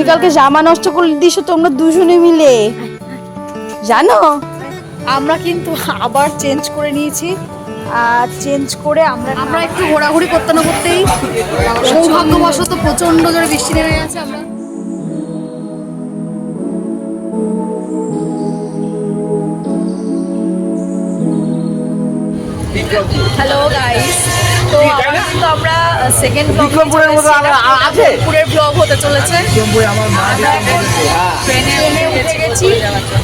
তুমি কালকে জামা নষ্ট করে দিছো তোমরা দুজনে মিলে। জানো আমরা কিন্তু আবার চেঞ্জ করে নিয়েছি। আর চেঞ্জ করে আমরা আমরা একটু ঘোরাঘুরি করতে না করতেই সৌভাগ্যবশত প্রচণ্ড জোরে বৃষ্টি নেমে গেছে আমরা। হ্যালো গাইস তো আবার কিন্তু আমরা সেকেন্ড বিক্রমপুরের আমরা- ব্লগ হতে চলেছে। আমার আমরা ট্রেনে ট্রেনে উঠে গেছি।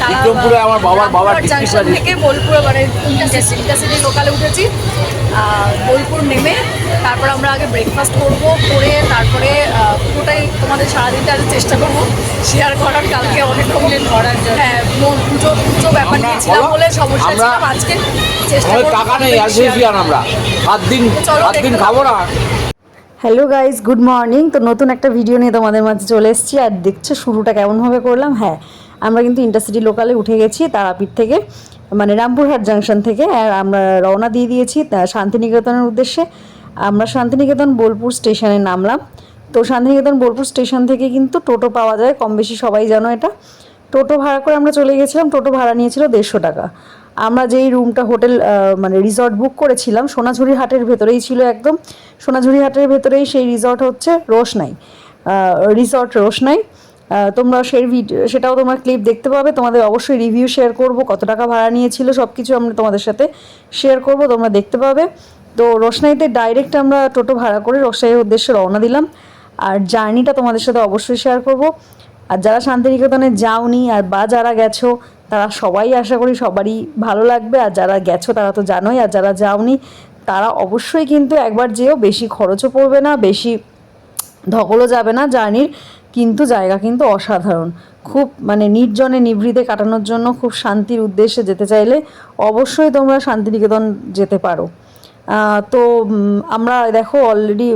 বিক্রমপুরে আমার বাবার- বাবার জাংশন থেকে বোলপুরে মানে ইন্টারসিটি লোকালে উঠেছি। বোলপুর নেমে তারপর আমরা আগে ব্রেকফাস্ট করব করে তারপরে পুরোটাই তোমাদের সারাদিনটা আজ চেষ্টা করব। শেয়ার করার কালকে অনেক জন্য। হ্যাঁ পুজো পুজো ব্যাপার আমরা- নিয়েছিলাম বলে সমস্যা আমরা- আজকে চেষ্টা টাকা নেই আমরা। সাত দিন দিন খাব না। হ্যালো গাইজ গুড মর্নিং তো নতুন একটা ভিডিও নিয়ে তোমাদের মাঝে চলে এসেছি। আর দেখছ শুরুটা কেমনভাবে করলাম? হ্যাঁ আমরা কিন্তু ইন্টারসিটি লোকালে উঠে গেছি তারাপীঠ থেকে মানে রামপুরহাট জাংশন থেকে। আর আমরা রওনা দিয়ে দিয়েছি তা শান্তিনিকেতনের উদ্দেশ্যে। আমরা শান্তিনিকেতন বোলপুর স্টেশনে নামলাম। তো শান্তিনিকেতন বোলপুর স্টেশন থেকে কিন্তু টোটো পাওয়া যায় কম বেশি সবাই জানো এটা। টোটো ভাড়া করে আমরা চলে গেছিলাম। টোটো ভাড়া নিয়েছিল দেড়শো টাকা। আমরা যেই রুমটা হোটেল মানে রিসর্ট বুক করেছিলাম, সোনাঝুরি হাটের ভেতরেই ছিল একদম। সোনাঝুরি হাটের ভেতরেই সেই রিসর্ট হচ্ছে রোশনাই। রিসর্ট রোশনাই। তোমরা সেই ভিডিও সেটাও তোমরা ক্লিপ দেখতে পাবে। তোমাদের অবশ্যই রিভিউ শেয়ার করব, কত টাকা ভাড়া নিয়েছিল সব কিছু আমরা তোমাদের সাথে শেয়ার করব, তোমরা দেখতে পাবে। তো রোশনাইতে ডাইরেক্ট আমরা টোটো ভাড়া করে রোশনাইয়ের উদ্দেশ্যে রওনা দিলাম। আর জার্নিটা তোমাদের সাথে অবশ্যই শেয়ার করব। আর যারা শান্তিনিকেতনে যাওনি আর বা যারা গেছো তারা সবাই আশা করি সবারই ভালো লাগবে। আর যারা গেছো, তারা তো জানোই, আর যারা যাওনি, তারা অবশ্যই কিন্তু একবার যেও। বেশি খরচও পড়বে না, বেশি ধকলও যাবে না জার্নির, কিন্তু জায়গা কিন্তু অসাধারণ। খুব মানে নির্জনে নিভৃতে কাটানোর জন্য খুব শান্তির উদ্দেশ্যে যেতে চাইলে অবশ্যই তোমরা শান্তিনিকেতন যেতে পারো। তো আমরা দেখো অলরেডি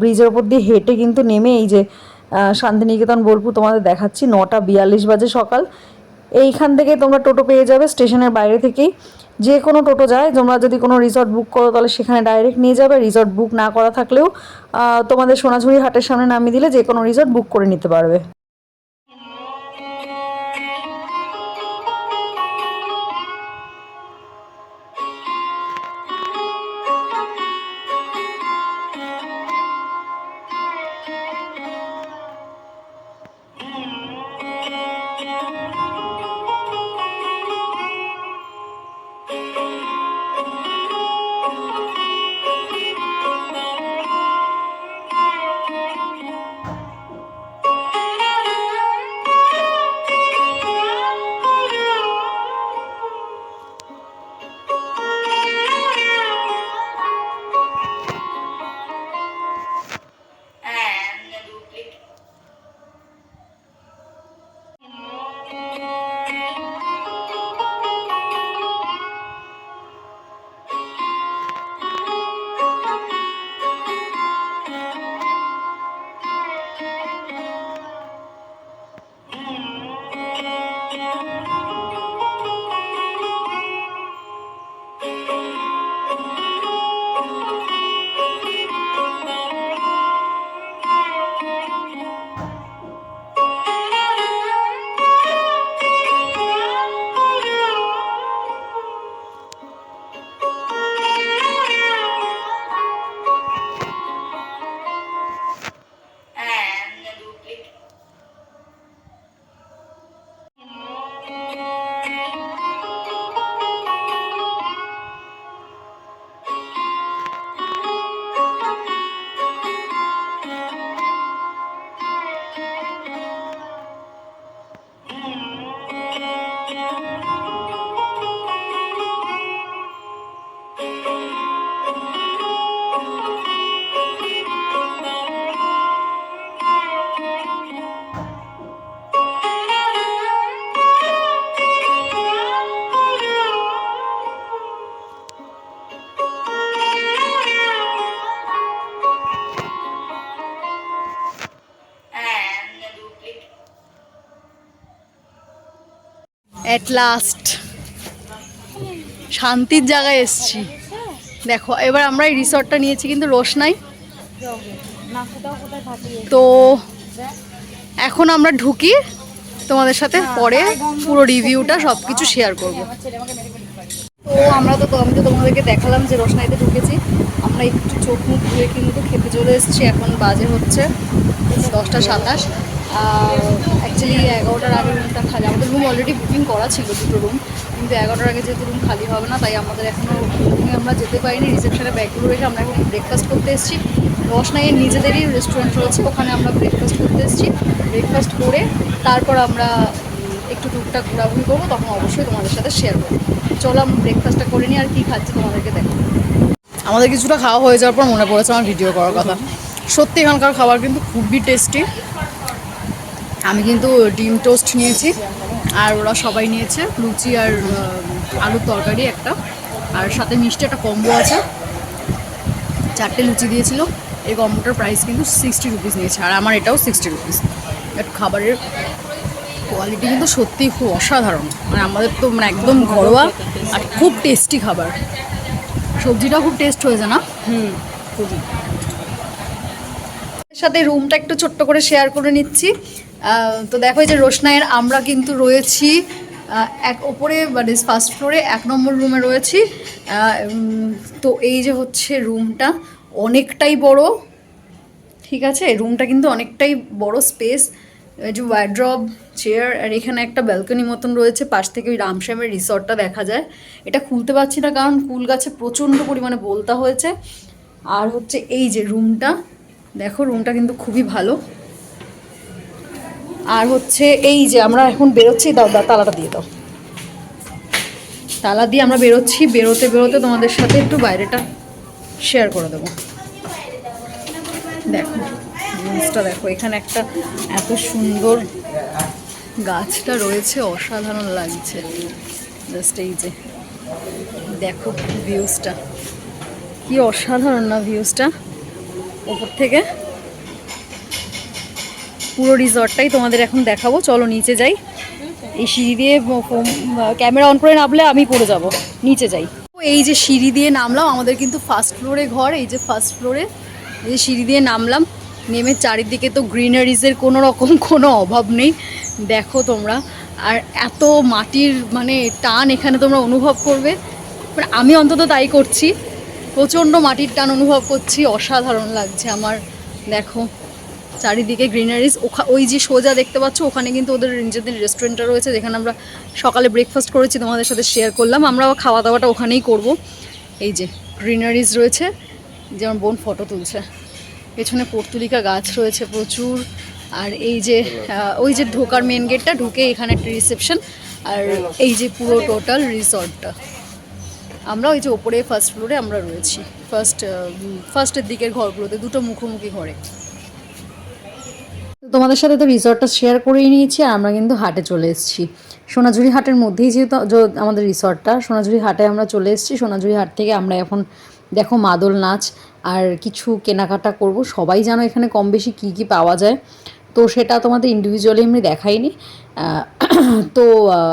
ব্রিজের ওপর দিয়ে হেঁটে কিন্তু নেমে এই যে শান্তিনিকেতন, বোলপুর তোমাদের দেখাচ্ছি। নটা বিয়াল্লিশ বাজে সকাল। এইখান থেকে তোমরা টোটো পেয়ে যাবে স্টেশনের বাইরে থেকেই। যে কোনো টোটো যায়, তোমরা যদি কোনো রিসর্ট বুক করো, তাহলে সেখানে ডাইরেক্ট নিয়ে যাবে। রিসর্ট বুক না করা থাকলেও তোমাদের সোনাঝুরি হাটের সামনে নামিয়ে দিলে যে কোনো রিসর্ট বুক করে নিতে পারবে। অ্যাট লাস্ট শান্তির জায়গায় এসছি। দেখো, এবার আমরা এই রিসর্টটা নিয়েছি কিন্তু রোশনাই। তো এখন আমরা ঢুকি। তোমাদের সাথে পরে পুরো রিভিউটা সব কিছু শেয়ার করব। তো আমরা তো আমি তো তোমাদেরকে দেখালাম যে রোশনাইতে ঢুকেছি। আমরা একটু চোখ মুখ ধুয়ে কিন্তু খেতে চলে এসেছি। এখন বাজে হচ্ছে দশটা সাতাশ। অ্যাকচুয়ালি এগারোটার আগে রুমটা খালি, আমাদের রুম অলরেডি বুকিং করা ছিল দুটো রুম কিন্তু এগারোটার আগে যেহেতু রুম খালি হবে না, তাই আমাদের এখনও আমরা যেতে পারিনি। রিসেপশনে ব্যাগগুলো রেখে আমরা এখন ব্রেকফাস্ট করতে এসেছি। রসনাইয়ের নিজেদেরই রেস্টুরেন্ট রয়েছে, ওখানে আমরা ব্রেকফাস্ট করতে এসেছি। ব্রেকফাস্ট করে তারপর আমরা একটু টুকটাক ঘোরাঘুরি করব, তখন অবশ্যই তোমাদের সাথে শেয়ার করব। চলো আমরা ব্রেকফাস্টটা করে নিই, আর কী খাচ্ছি তোমাদেরকে দেখো। আমাদের কিছুটা খাওয়া হয়ে যাওয়ার পর মনে পড়েছে আমার ভিডিও করার কথা। সত্যি এখানকার খাবার কিন্তু খুবই টেস্টি আমি কিন্তু ডিম টোস্ট নিয়েছি আর ওরা সবাই নিয়েছে লুচি আর আলুর তরকারি একটা। আর সাথে মিষ্টি একটা কম্বো আছে। চারটে লুচি দিয়েছিল। এই কম্বোটার প্রাইস কিন্তু সিক্সটি রুপিস নিয়েছে। আর আমার এটাও সিক্সটি রুপিস বাট খাবারের কোয়ালিটি কিন্তু সত্যিই খুব অসাধারণ। মানে আমাদের তো মানে একদম ঘরোয়া আর খুব টেস্টি খাবার। সবজিটাও খুব টেস্ট হয়েছে না? হুম। খুবই সাথে রুমটা একটু ছোট্ট করে শেয়ার করে নিচ্ছি। তো দেখো যে রোশনাইয়ের আমরা কিন্তু রয়েছি এক ওপরে মানে ফার্স্ট ফ্লোরে এক নম্বর রুমে রয়েছি। তো এই যে হচ্ছে রুমটা অনেকটাই বড়, ঠিক আছে? রুমটা কিন্তু অনেকটাই বড় স্পেস যে ওয়ার্ড্রব চেয়ার আর এখানে একটা ব্যালকনি মতন রয়েছে, পাশ থেকে ওই রামশ্যামের রিসর্টটা দেখা যায়। এটা খুলতে পারছি না কারণ কুল গাছে প্রচণ্ড পরিমাণে বলতা হয়েছে। আর হচ্ছে এই যে রুমটা দেখো রুমটা কিন্তু খুবই ভালো। আর হচ্ছে এই যে আমরা এখন বেরোচ্ছি, দাও দাও, তালাটা দিয়ে দাও। তালা দিয়ে আমরা বেরোচ্ছি, বেরোতে বেরোতে তোমাদের সাথে একটু বাইরেটা শেয়ার করে দেবো। দেখো, জিনিসটা দেখো, এখানে একটা এত সুন্দর গাছটা রয়েছে, অসাধারণ লাগছে। জাস্ট এই যে, দেখো ভিউজটা কি অসাধারণ না ভিউজটা ওপর থেকে পুরো রিসর্টটাই তোমাদের এখন দেখাবো। চলো নিচে যাই। এই সিঁড়ি দিয়ে ক্যামেরা অন করে নামলে আমি পড়ে যাব। নিচে যাই। এই যে সিঁড়ি দিয়ে নামলাম, আমাদের কিন্তু ফার্স্ট ফ্লোরে ঘর। এই যে ফার্স্ট ফ্লোরে এই যে সিঁড়ি দিয়ে নামলাম। নেমে চারিদিকে তো গ্রিনারিজের কোনো রকম কোনো অভাব নেই। দেখো তোমরা। আর এত মাটির মানে টান এখানে তোমরা অনুভব করবে। মানে আমি অন্তত তাই করছি। প্রচণ্ড মাটির টান অনুভব করছি। অসাধারণ লাগছে আমার। দেখো। চারিদিকে গ্রিনারিজ ওই যে সোজা দেখতে পাচ্ছ, ওখানে কিন্তু ওদের নিজেদের রেস্টুরেন্টটা রয়েছে, যেখানে আমরা সকালে ব্রেকফাস্ট করেছি, তোমাদের সাথে শেয়ার করলাম। আমরা খাওয়া দাওয়াটা ওখানেই করব। এই যে গ্রিনারিজ রয়েছে যেমন বোন ফটো তুলছে। পেছনে পর্তুলিকা গাছ রয়েছে প্রচুর। আর এই যে ওই যে ঢোকার মেন গেটটা ঢুকে এখানে একটা রিসেপশন আর এই যে পুরো টোটাল রিসর্টটা আমরা ওই যে ওপরে ফার্স্ট ফ্লোরে আমরা রয়েছি। ফার্স্ট ফার্স্টের দিকের ঘরগুলোতে, দুটো মুখোমুখি ঘরে। তোমাদের সাথে তো রিসর্টটা শেয়ার করেই নিয়েছি আর আমরা কিন্তু হাটে চলে এসেছি। সোনাঝুরি হাটের মধ্যেই যেহেতু আমাদের রিসর্টটা সোনাঝুরি হাটে আমরা চলে এসেছি। সোনাঝুরি হাট থেকে আমরা এখন দেখো মাদল নাচ আর কিছু কেনাকাটা করব। সবাই জানো এখানে কম বেশি কী কী পাওয়া যায়। তো সেটা তোমাদের ইন্ডিভিজুয়ালি আমি দেখাইনি। তো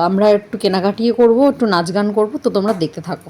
আমরা একটু কেনাকাটিয়ে করব, একটু নাচ গান করব। তো তোমরা দেখতে থাকো।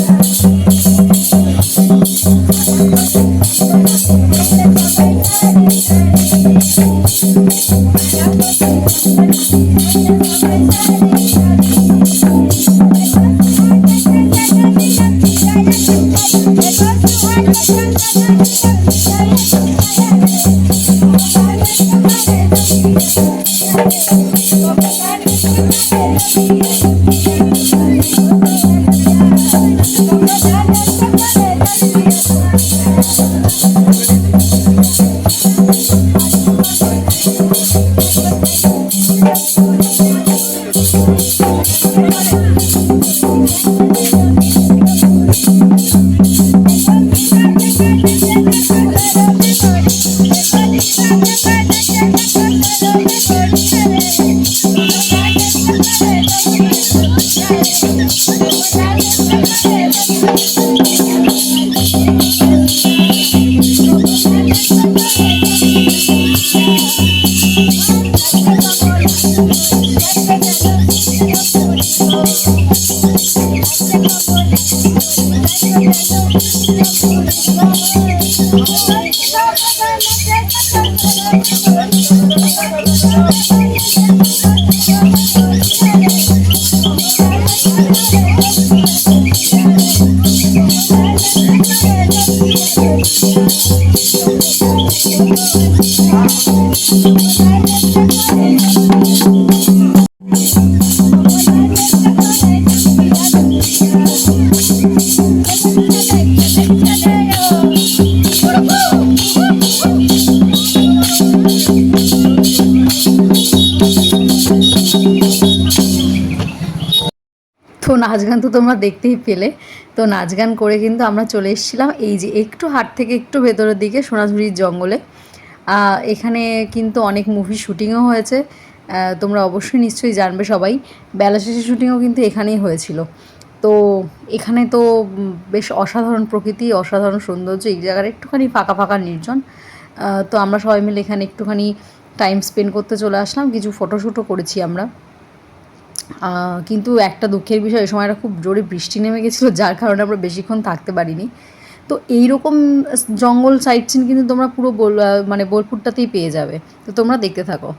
Thank you. তো তোমরা দেখতেই পেলে। তো নাচ গান করে কিন্তু আমরা চলে এসেছিলাম এই যে একটু হাট থেকে একটু ভেতরের দিকে, সোনাঝুরির জঙ্গলে। এখানে কিন্তু অনেক মুভি শুটিংও হয়েছে। তোমরা অবশ্যই নিশ্চয়ই জানবে সবাই। বেলা শেষে শুটিংও কিন্তু এখানেই হয়েছিল। তো এখানে তো বেশ অসাধারণ প্রকৃতি, অসাধারণ সৌন্দর্য এই জায়গার একটুখানি ফাঁকা ফাঁকা নির্জন। তো আমরা সবাই মিলে এখানে একটুখানি টাইম স্পেন্ড করতে চলে আসলাম। কিছু ফটোশ্যুটও করেছি আমরা। কিন্তু একটা দুঃখের বিষয়, এই সময়টা খুব জোরে বৃষ্টি নেমে গেছিল, যার কারণে আমরা বেশিক্ষণ থাকতে পারিনি। তো এইরকম জঙ্গল সাইট সিন কিন্তু তোমরা পুরো মানে বোলপুরটাতেই পেয়ে যাবে। তো তোমরা দেখতে থাকো।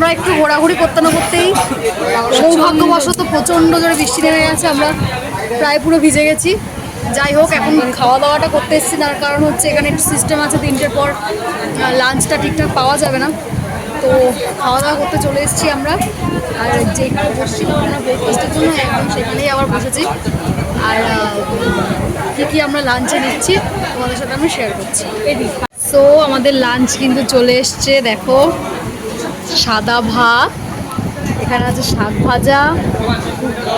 আমরা একটু ঘোরাঘুরি করতে না করতেই সৌভাগ্যবশত প্রচণ্ড জোরে বৃষ্টি নেমে গেছে, আমরা প্রায় পুরো ভিজে গেছি। যাই হোক, এখন খাওয়া দাওয়াটা করতে এসেছি, তার কারণ হচ্ছে এখানে একটু সিস্টেম আছে, তিনটের পর লাঞ্চটা ঠিকঠাক পাওয়া যাবে না। তো খাওয়া দাওয়া করতে চলে এসেছি আমরা। আর যেখানে বসছিলাম আমরা ব্রেকফাস্টের জন্য, একদম সেখানেই আবার বসেছি। আর কী কী আমরা লাঞ্চে নিচ্ছি, তোমাদের সাথে আমি শেয়ার করছি। সো আমাদের লাঞ্চ কিন্তু চলে এসছে, দেখো। সাদা ভাত এখানে আছে শাক ভাজা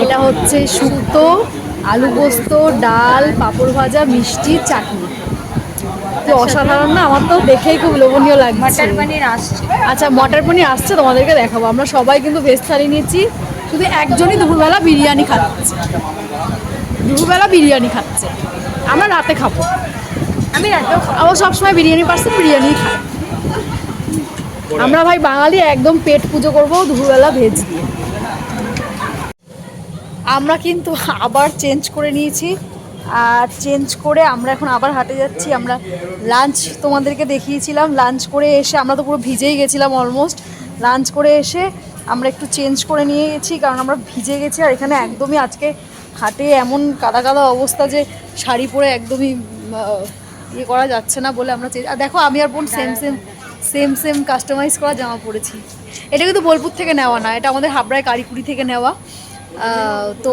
এটা হচ্ছে শুক্তো আলু পোস্ত ডাল পাঁপড় ভাজা মিষ্টি চাটনি। কি অসাধারণ না? আমার তো দেখেই খুব লোভনীয় লাগছে। মটর পনির আসছে। আচ্ছা মটর পনির আসছে তোমাদেরকে দেখাবো। আমরা সবাই কিন্তু ভেজ থালি নিয়েছি। শুধু একজনই দুপুরবেলা বিরিয়ানি খাচ্ছে। দুপুরবেলা বিরিয়ানি খাচ্ছে। আমরা রাতে খাব। আমি রাতেও খাব। সবসময় বিরিয়ানি পার্সেল বিরিয়ানি খাই। আমরা ভাই বাঙালি একদম পেট পুজো করব দুপুরবেলা ভেজ দিয়ে। আমরা কিন্তু আবার চেঞ্জ করে নিয়েছি। আর চেঞ্জ করে আমরা এখন আবার হাটে যাচ্ছি। আমরা লাঞ্চ তোমাদেরকে দেখিয়েছিলাম। লাঞ্চ করে এসে আমরা তো পুরো ভিজেই গেছিলাম অলমোস্ট লাঞ্চ করে এসে আমরা একটু চেঞ্জ করে নিয়ে গেছি কারণ আমরা ভিজে গেছি। আর এখানে একদমই আজকে হাটে এমন কাদা কাদা অবস্থা যে শাড়ি পরে একদমই ইয়ে করা যাচ্ছে না বলে আমরা আর দেখো আমি আর বোন same same same same customise করা জামা পরেছি। এটা কিন্তু বোলপুর থেকে নেওয়া না এটা আমাদের হাবড়ায় কারিকুড়ি থেকে নেওয়া। তো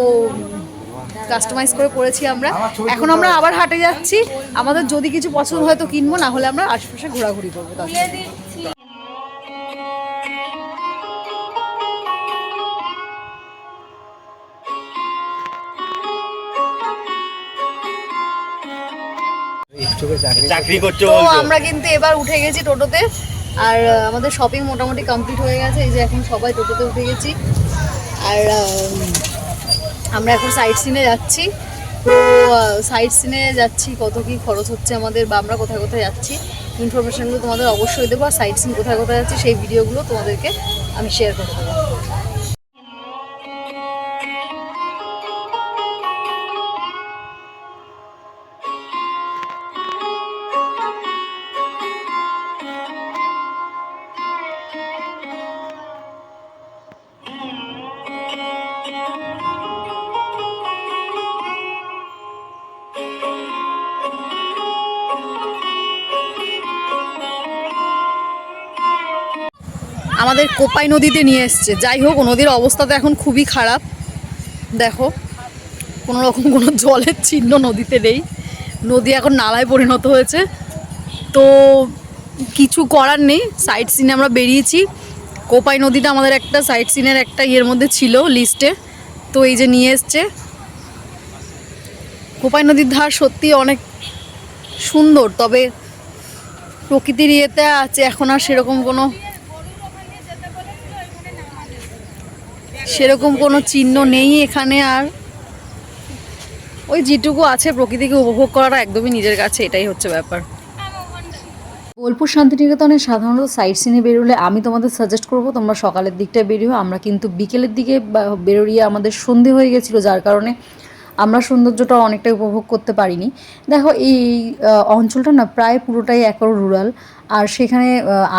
কাস্টমাইজ করে পরেছি আমরা। এখন আমরা আবার হাটে যাচ্ছি। আমাদের যদি কিছু পছন্দ হয় তো কিনবো না হলে আমরা আশপাশে ঘোরাঘুরি করব চাকরি করছ তো আমরা কিন্তু এবার উঠে গেছি টোটোতে আর আমাদের শপিং মোটামুটি কমপ্লিট হয়ে গেছে এই যে এখন সবাই টোটোতে উঠে গেছি। আর আমরা এখন সাইড সিনে যাচ্ছি। তো সাইড সিনে যাচ্ছি কত কি খরচ হচ্ছে আমাদের বা আমরা কোথায় কোথায় যাচ্ছি ইনফরমেশনগুলো তোমাদের অবশ্যই দেবো। আর সাইড সিন কোথায় কোথায় যাচ্ছি সেই ভিডিওগুলো তোমাদেরকে আমি শেয়ার করে দেবো। আমাদের কোপাই নদীতে নিয়ে এসছে। যাই হোক, নদীর অবস্থা তো এখন খুবই খারাপ। দেখো, কোনো রকম কোনো জলের চিহ্ন নদীতে নেই। নদী এখন নালায় পরিণত হয়েছে। তো কিছু করার নেই। সাইড সিনে আমরা বেরিয়েছি। কোপাই নদীটা আমাদের একটা সাইড সিনের একটা ইয়ের মধ্যে ছিল লিস্টে। তো এই যে নিয়ে এসছে। কোপাই নদীর ধার সত্যি অনেক সুন্দর, তবে প্রকৃতির ইয়েতে আছে, এখন আর সেরকম কোনো সেরকম কোনো চিহ্ন নেই এখানে আর। ওই যেটুকু আছে প্রকৃতিকে উপভোগ করাটা একদমই নিজের কাছে, এটাই হচ্ছে ব্যাপার। বোলপুর শান্তিনিকেতনে সাধারণত সাইট সিনে বেরোলে আমি তোমাদের সাজেস্ট করব, তোমরা সকালের দিকটায় বেরিও আমরা কিন্তু বিকেলের দিকে বেরোরিয়ে আমাদের সন্ধে হয়ে গেছিল, যার কারণে আমরা সৌন্দর্যটা অনেকটাই উপভোগ করতে পারিনি। দেখো, এই অঞ্চলটা না প্রায় পুরোটাই একর রুরাল আর সেখানে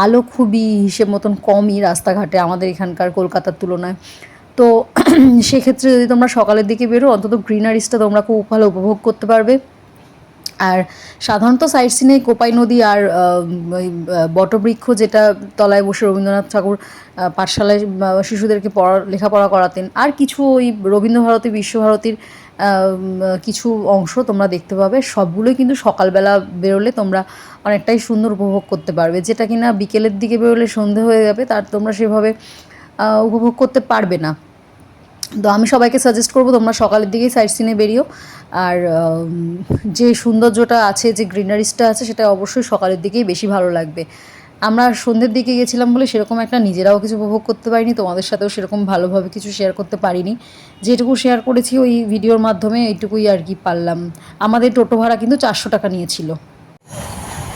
আলো খুবই হিসেব মতন কমই রাস্তাঘাটে আমাদের এখানকার কলকাতার তুলনায়। তো সেক্ষেত্রে যদি তোমরা সকালের দিকে বেরো, অন্তত গ্রিনারিসটা তোমরা খুব ভালো উপভোগ করতে পারবে। আর সাধারণত সাইট সিনে কোপাই নদী আর বটবৃক্ষ যেটা তলায় বসে রবীন্দ্রনাথ ঠাকুর পাঠশালায় শিশুদেরকে পড়া, লেখাপড়া করাতেন। আর কিছু ওই রবীন্দ্রভারতী, বিশ্বভারতীর কিছু অংশ তোমরা দেখতে পাবে। সবগুলোই কিন্তু সকালবেলা বেরোলে তোমরা অনেকটাই সুন্দর উপভোগ করতে পারবে। যেটা কিনা বিকেলের দিকে বেরোলে সন্ধে হয়ে যাবে, তার তোমরা সেভাবে উপভোগ করতে পারবে না। তো আমি সবাইকে সাজেস্ট করব তোমরা সকালের দিকেই সাইট সিনে বেরিও। আর যে সৌন্দর্যটা আছে, যে গ্রিনারিসটা আছে, সেটা অবশ্যই সকালের দিকেই বেশি ভালো লাগবে। আমরা সন্ধ্যের দিকে গেছিলাম বলে সেরকম একটা নিজেরাও কিছু উপভোগ করতে পারিনি, তোমাদের সাথেও সেরকম ভালোভাবে কিছু শেয়ার করতে পারিনি। যেটুকু শেয়ার করেছি ওই ভিডিওর মাধ্যমে, এইটুকুই আর কি পারলাম। আমাদের টোটো ভাড়া কিন্তু চারশো টাকা নিয়েছিল।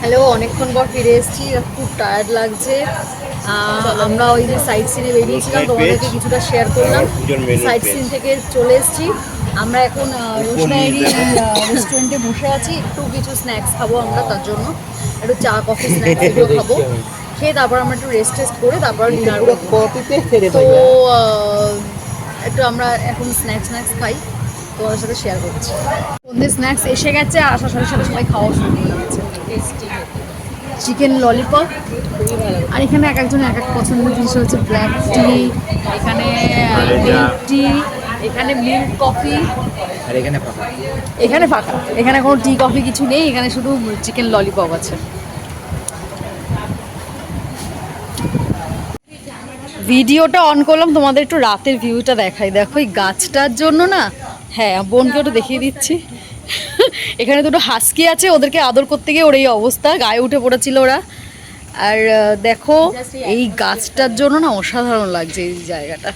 হ্যালো অনেকক্ষণ পর ফিরে এসেছি। খুব টায়ার্ড লাগছে। আমরা ওই যে সাইট সিনে বেরিয়েছিলাম তোমাদেরকে কিছুটা শেয়ার করলাম। সাইট সিন থেকে চলে এসেছি। আমরা এখন রোশনাইরি রেস্টুরেন্টে বসে আছি। একটু কিছু স্ন্যাক্স খাব আমরা তার জন্য। একটু চা কফি স্ন্যাক্স এগুলো খাব। খেয়ে তারপর আমরা একটু রেস্ট টেস্ট করে তারপর ডিনার তো একটু আমরা এখন স্ন্যাক্স স্ন্যাক্স খাই। তোমাদের সাথে শেয়ার করছি। সন্ধ্যে স্ন্যাক্স এসে গেছে আর আসার সাথে সাথে সবাই খাওয়া শুরু করে দিয়েছে। চিকেন ললিপপ আর এখানে এক একজন এক এক পছন্দের জিনিস হচ্ছে ব্ল্যাক টি এখানে মিল্ক টি এখানে মিল্ক কফি আর এখানে ফাঁকা। এখানে ফাঁকা। এখানে কোনো টি কফি কিছু নেই এখানে শুধু চিকেন ললিপপ আছে। ভিডিওটা অন করলাম তোমাদের একটু রাতের ভিউটা দেখাই। দেখো এই গাছটার জন্য না হ্যাঁ বোনকে ওটা দেখিয়ে দিচ্ছি। এখানে দুটো হাস্কি আছে ওদেরকে আদর করতে গিয়ে ওর এই অবস্থা গায়ে উঠে পড়েছিল ওরা। আর দেখো এই গাছটার জন্য না অসাধারণ লাগছে এই জায়গাটা।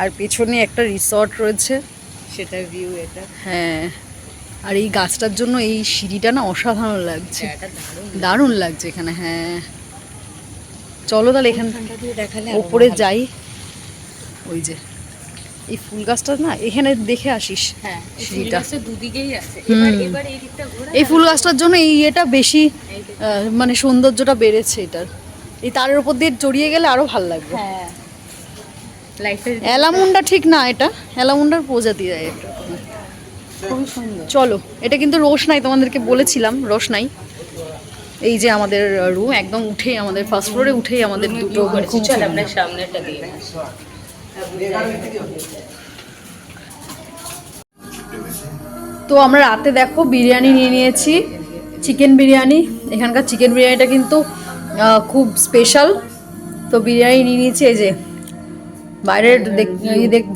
আর পেছনে একটা রিসর্ট রয়েছে। সেটা ভিউ এটা। হ্যাঁ আর এই গাছটার জন্য এই সিঁড়িটা না অসাধারণ লাগছে। দারুণ লাগছে। এখানে হ্যাঁ। চলো তাহলে এখান ওপরে যাই। ওই যে এই ফুল গাছটা না এখানে দেখে আসিস। হ্যাঁ সিঁড়িটা দুদিকেই আছে। এই ফুল গাছটার জন্য এই এটা বেশি মানে সৌন্দর্যটা বেড়েছে এটার। এই তারের উপর দিয়ে জড়িয়ে গেলে আরও ভালো লাগবে। হ্যাঁ। অ্যালামুন্ডা ঠিক না এটা। অ্যালামুন্ডার প্রজাতি দেয় চলো এটা কিন্তু রোশনাই তোমাদেরকে বলেছিলাম রোশনাই। এই যে আমাদের রুম একদম উঠেই আমাদের ফার্স্ট ফ্লোরে উঠেই আমাদের দুটো খুব সামনেটা দিয়ে তো আমরা রাতে দেখো বিরিয়ানি নিয়ে নিয়েছি চিকেন বিরিয়ানি। এখানকার চিকেন বিরিয়ানিটা কিন্তু খুব স্পেশাল তো বিরিয়ানি নিয়ে নিয়েছি এই যে বাইরের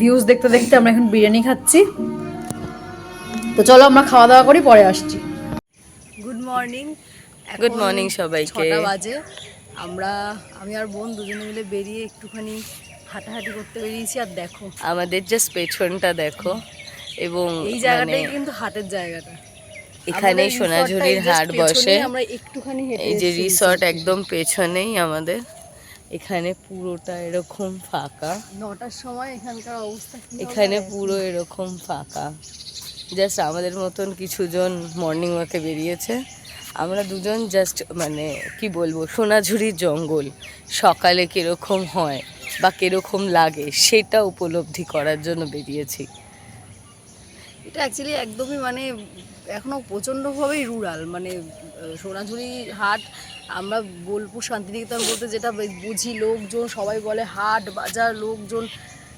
ভিউজ দেখতে দেখতে আমরা এখন বিরিয়ানি খাচ্ছি। তো চলো আমরা খাওয়া দাওয়া করি পরে আসছি। গুড মর্নিং গুড মর্নিং সবাইকে। ছটা বাজে। আমরা আমি আর বোন দুজনে মিলে বেরিয়ে একটুখানি হাঁটাহাঁটি করতে বেরিয়েছি আর দেখো। আমাদের জাস্ট পেছনটা দেখো এবং এই জায়গাটাই মানে কিন্তু হাটের জায়গাটা। এখানে সোনাঝুরির হাট বসে। আমরা একটুখানি এই যে রিসর্ট একদম পেছনেই আমাদের। এখানে পুরোটা এরকম ফাঁকা। নটার সময় এখানকার অবস্থা এখানে পুরো এরকম ফাঁকা। জাস্ট আমাদের মতন কিছুজন মর্নিং ওয়াকে বেরিয়েছে। আমরা দুজন জাস্ট মানে কি বলব সোনাঝুরির জঙ্গল সকালে কীরকম হয় বা কীরকম লাগে সেটা উপলব্ধি করার জন্য বেরিয়েছি। এটা অ্যাকচুয়ালি একদমই মানে এখনও প্রচণ্ডভাবেই রুরাল মানে সোনাঝুরি হাট আমরা বোলপুর শান্তিনিকেতন বলতে যেটা বুঝি লোকজন সবাই বলে হাট বাজার লোকজন।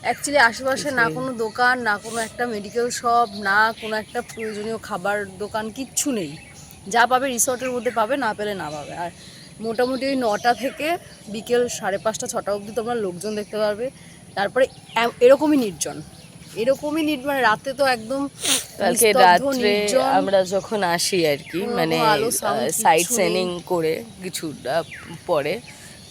অ্যাকচুয়ালি আশেপাশে না কোনো দোকান না কোনো একটা মেডিকেল শপ না কোনো একটা প্রয়োজনীয় খাবার দোকান কিচ্ছু নেই। যা পাবে রিসর্টের মধ্যে পাবে না পেলে না পাবে। আর মোটামুটি ওই নটা থেকে বিকেল সাড়ে পাঁচটা ছটা অবধি তোমরা লোকজন দেখতে পারবে। তারপরে এরকমই নির্জন। এরকমই নিট মানে রাতে তো একদম কালকে রাত্রে আমরা যখন আসি আর কি মানে সাইট সেনিং করে কিছুটা পরে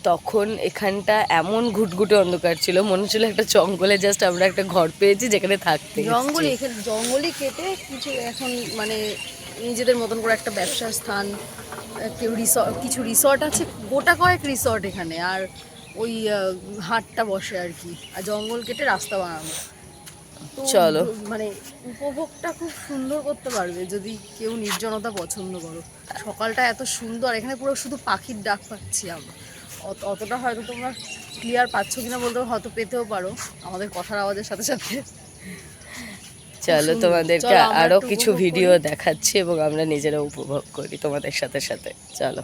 তখন এখানটা এমন ঘুটঘুটে অন্ধকার ছিল মনে হচ্ছিল একটা জঙ্গলে জাস্ট আমরা একটা ঘর পেয়েছি যেখানে থাকতে জঙ্গলই এখানে জঙ্গলই কেটে কিছু এখন মানে নিজেদের মতন করে একটা ব্যবসার স্থান কেউ রিসর্ট কিছু রিসর্ট আছে গোটা কয়েক রিসর্ট এখানে আর ওই হাটটা বসে আর কি আর জঙ্গল কেটে রাস্তা বানানো। চলো। মানে উপভোগটা খুব সুন্দর করতে পারবে যদি কেউ নির্জনতা পছন্দ করো। সকালটা এত সুন্দর এখানে পুরো শুধু পাখির ডাক পাচ্ছি আমরা। অত- অতটা হয়তো তোমরা ক্লিয়ার পাচ্ছ কিনা বলতে হয়তো পেতেও পারো আমাদের কথার আওয়াজের সাথে সাথে। চলো তোমাদেরকে আরও কিছু ভিডিও দেখাচ্ছি এবং আমরা নিজেরা উপভোগ করি তোমাদের সাথে সাথে। চলো।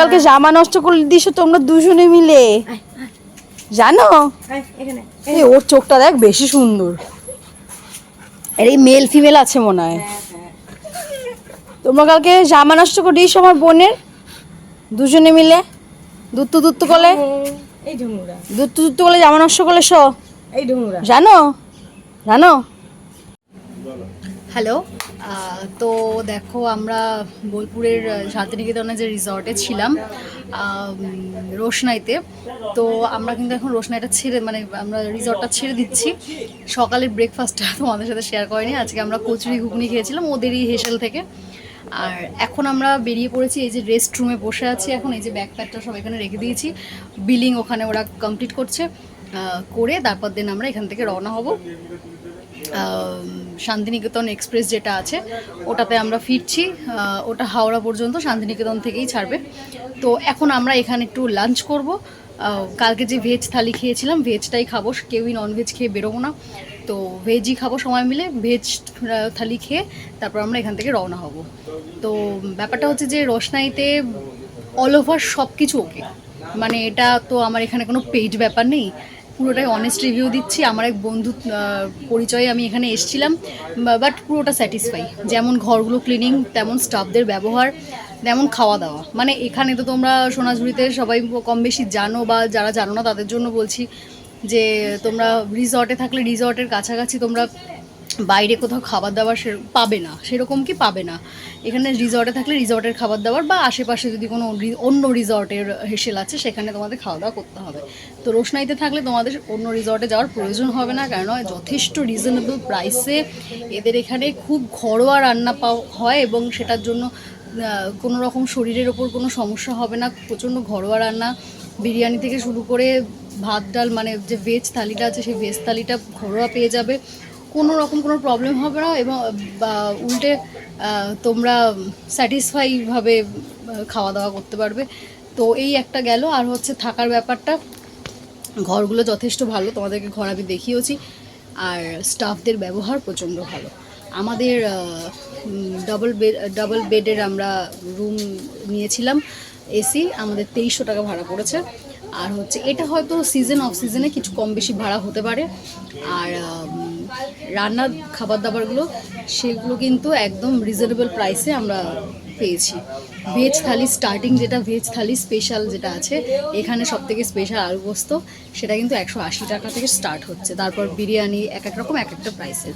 কালকে জামা নষ্ট করে দিছো তোমরা দুজনে মিলে। জানো? এই ওর চোখটা দেখ বেশি সুন্দর। আর এই মেল ফিমেল আছে মনে হয়। তোমরা কালকে জামা নষ্ট করে দিয়েছ আমার বোনের। দুজনে মিলে। দুত্তু দুত্তু ঢুমুরা দুত্তু দুত্তু করলে জামা নষ্ট করলে ঢুমুরা জানো? জানো? হ্যালো তো দেখো আমরা বোলপুরের শান্তিনিকেতনে যে রিসর্টে ছিলাম রোশনাইতে। তো আমরা কিন্তু এখন রোশনাইটা ছেড়ে মানে আমরা রিসর্টটা ছেড়ে দিচ্ছি। সকালের ব্রেকফাস্টটা তোমাদের সাথে শেয়ার করিনি, আজকে আমরা কচুরি ঘুগনি খেয়েছিলাম ওদেরই হেসেল থেকে। আর এখন আমরা বেরিয়ে পড়েছি, এই যে রেস্ট রুমে বসে আছি এখন, এই যে ব্যাকপ্যাকটা সব এখানে রেখে দিয়েছি। বিলিং ওখানে ওরা কমপ্লিট করছে করে, তারপর দিন আমরা এখান থেকে রওনা হব। শান্তিনিকেতন এক্সপ্রেস যেটা আছে, ওটাতে আমরা ফিরছি। ওটা হাওড়া পর্যন্ত শান্তিনিকেতন থেকেই ছাড়বে। তো এখন আমরা এখানে একটু লাঞ্চ করব। কালকে যে ভেজ থালি খেয়েছিলাম ভেজটাই খাব। কেউই ননভেজ খেয়ে বেরোবো না। তো ভেজই খাব সময় মিলে। ভেজ থালি খেয়ে তারপর আমরা এখান থেকে রওনা হব। তো ব্যাপারটা হচ্ছে যে রোশনাইতে অল ওভার সব কিছু ওকে মানে এটা তো আমার এখানে কোনো পেইড ব্যাপার নেই। পুরোটাই অনেস্ট রিভিউ দিচ্ছি। আমার এক বন্ধু পরিচয়ে আমি এখানে এসেছিলাম বাট পুরোটা স্যাটিসফাই যেমন ঘরগুলো ক্লিনিং তেমন স্টাফদের ব্যবহার, তেমন খাওয়া দাওয়া। মানে এখানে তো তোমরা সোনাঝুরিতে সবাই কম বেশি জানো, বা যারা জানো না, তাদের জন্য বলছি যে তোমরা রিসর্টে থাকলে রিসর্টের কাছাকাছি তোমরা বাইরে কোথাও খাবার দাবার সে পাবে না, সেরকম কি পাবে না। এখানে রিসর্টে থাকলে রিসর্টের খাবার দাবার বা আশেপাশে যদি কোনো অন্য রিসর্টের হেসেল আছে, সেখানে তোমাদের খাওয়া দাওয়া করতে হবে। তো রোশনাইতে থাকলে তোমাদের অন্য রিসর্টে যাওয়ার প্রয়োজন হবে না কারণ যথেষ্ট রিজনেবল প্রাইসে এদের এখানে খুব ঘরোয়া রান্না পাওয়া হয় এবং সেটার জন্য কোনো রকম শরীরের ওপর কোনো সমস্যা হবে না। প্রচণ্ড ঘরোয়া রান্না, বিরিয়ানি থেকে শুরু করে ভাত, ডাল মানে যে ভেজ থালিটা আছে, সেই ভেজ থালিটা ঘরোয়া পেয়ে যাবে। কোনো রকম কোনো প্রবলেম হবে না এবং উল্টে তোমরা স্যাটিসফাইভাবে খাওয়া দাওয়া করতে পারবে। তো এই একটা গেল। আর হচ্ছে থাকার ব্যাপারটা, ঘরগুলো যথেষ্ট ভালো। তোমাদেরকে ঘর আমি দেখিয়েছি আর স্টাফদের ব্যবহার প্রচণ্ড ভালো। আমাদের ডবল বেড ডাবল বেডের আমরা রুম নিয়েছিলাম এসি আমাদের তেইশশো টাকা ভাড়া পড়েছে। আর হচ্ছে এটা হয়তো সিজন অফ সিজনে কিছু কম বেশি ভাড়া হতে পারে। আর রান্নার খাবার দাবারগুলো সেগুলো কিন্তু একদম রিজনেবল প্রাইসে আমরা পেয়েছি। ভেজ থালি স্টার্টিং যেটা ভেজ থালি স্পেশাল যেটা আছে, এখানে সব থেকে স্পেশাল আলু পোস্ত, সেটা কিন্তু একশো আশি টাকা থেকে স্টার্ট হচ্ছে। তারপর বিরিয়ানি, এক এক রকম, এক একটা প্রাইসের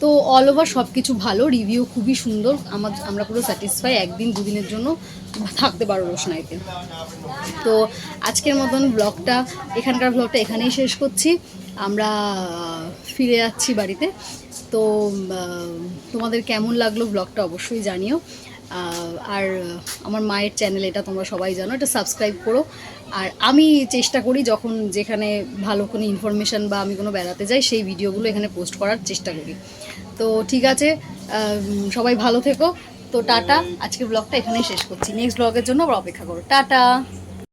তো অল ওভার সব কিছু ভালো রিভিউ খুবই সুন্দর। আমার, আমরা পুরো স্যাটিসফাই একদিন, দুদিনের জন্য থাকতে পারো রোশনাইতে। তো আজকের মতন ব্লগটা এখানকার ব্লগটা এখানেই শেষ করছি। আমরা ফিরে যাচ্ছি বাড়িতে। তো তোমাদের কেমন লাগল ব্লগটা অবশ্যই জানিও। আর, আমার মায়ের চ্যানেল, এটা তোমরা সবাই জানো, এটা সাবস্ক্রাইব করো। আর আমি চেষ্টা করি যখন যেখানে ভালো কোনো ইনফরমেশান বা আমি কোনো বেড়াতে যাই, সেই ভিডিওগুলো এখানে পোস্ট করার চেষ্টা করি। তো, ঠিক আছে সবাই ভালো থেকো। তো, টাটা। আজকের ব্লগটা এখানেই শেষ করছি। নেক্সট ব্লগের জন্য আবার অপেক্ষা করো। টাটা।